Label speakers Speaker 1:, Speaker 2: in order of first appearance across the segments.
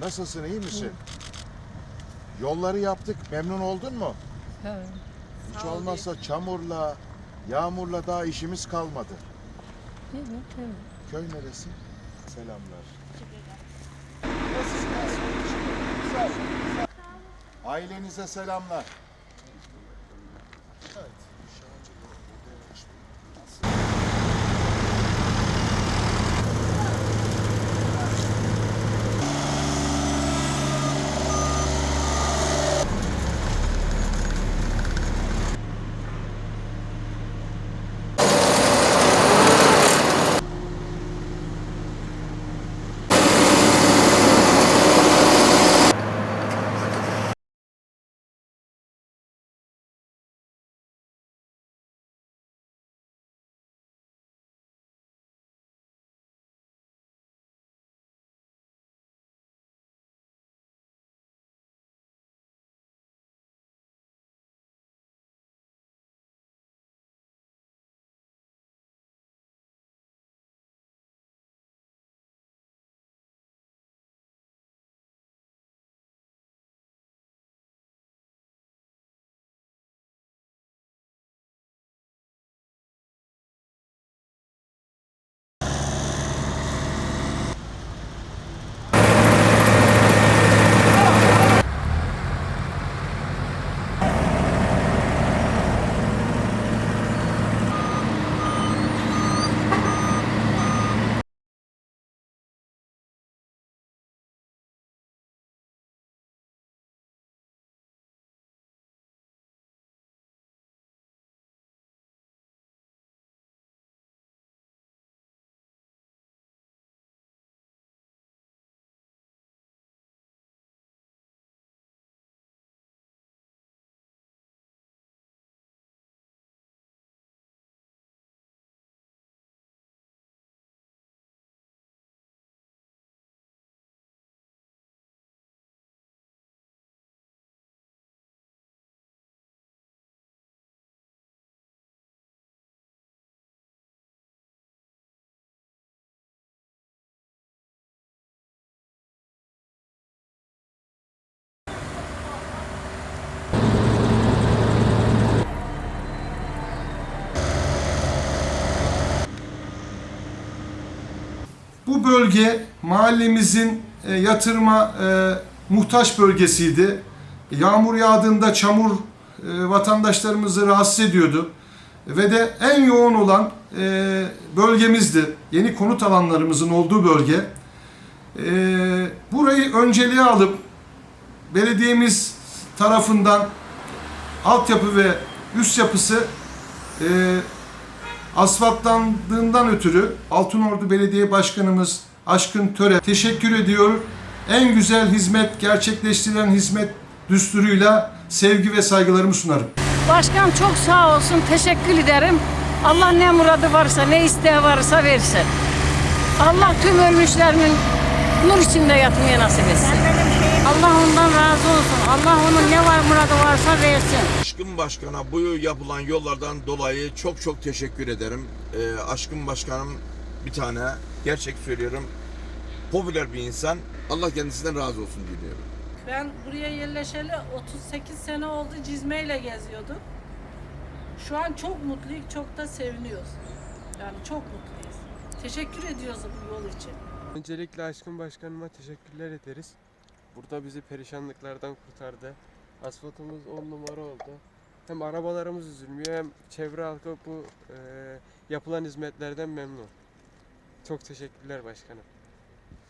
Speaker 1: Nasılsın iyi misin? Yolları yaptık. Memnun oldun mu?
Speaker 2: Evet.
Speaker 1: Hiç olmazsa çamurla, yağmurla daha işimiz kalmadı.
Speaker 2: Evet, evet.
Speaker 1: Köy neresi? Selamlar. Ailenize selamlar.
Speaker 3: Bu bölge mahallemizin e, yatırıma e, muhtaç bölgesiydi. Yağmur yağdığında çamur e, vatandaşlarımızı rahatsız ediyordu. Ve de en yoğun olan e, bölgemizdi. Yeni konut alanlarımızın olduğu bölge. E, burayı önceliğe alıp belediyemiz tarafından altyapı ve üst yapısı e, asfaltlandığından ötürü Altınordu Belediye Başkanımız Aşkın Töre teşekkür ediyor. En güzel hizmet gerçekleştirilen hizmet düsturuyla sevgi ve saygılarımı sunarım.
Speaker 2: Başkan çok sağ olsun. Teşekkür ederim. Allah ne muradı varsa, ne isteği varsa versin. Allah tüm ölmüşlerinin nur içinde yatmaya nasip etsin. Allah ondan razı olsun. Allah onun ne var muradı varsa versin.
Speaker 4: Aşkın Başkan'a bu yapılan yollardan dolayı çok çok teşekkür ederim. Ee, Aşkın Başkanım bir tane gerçek söylüyorum popüler bir insan. Allah kendisinden razı olsun diliyorum.
Speaker 5: Ben buraya yerleşeli 38 sene oldu cizmeyle geziyordum. Şu an çok mutluyuz, çok da seviniyoruz. Yani çok mutluyuz. Teşekkür ediyoruz bu yol için.
Speaker 6: Öncelikle Aşkın Başkanıma teşekkürler ederiz. Burada bizi perişanlıklardan kurtardı. Asfaltımız on numara oldu. Hem arabalarımız üzülmüyor hem çevre halkı bu e, yapılan hizmetlerden memnun. Çok teşekkürler başkanım.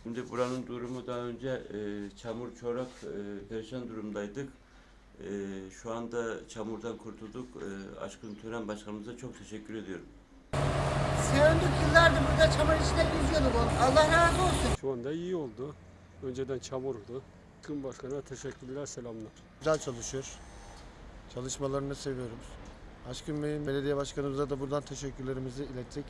Speaker 7: Şimdi buranın durumu daha önce e, çamur çorak e, perişan durumdaydık. E, şu anda çamurdan kurtulduk. E, Aşkın Tören Başkanımıza çok teşekkür ediyorum.
Speaker 8: Sevindik yıllardır burada çamur içinde yüzüyorduk. Allah razı olsun.
Speaker 9: Şu anda iyi oldu. Önceden çamurdu. Kın Başkan'a teşekkürler, selamlar.
Speaker 10: Güzel çalışıyor. Çalışmalarını seviyoruz. Aşkın Bey'in belediye başkanımıza da buradan teşekkürlerimizi ilettik.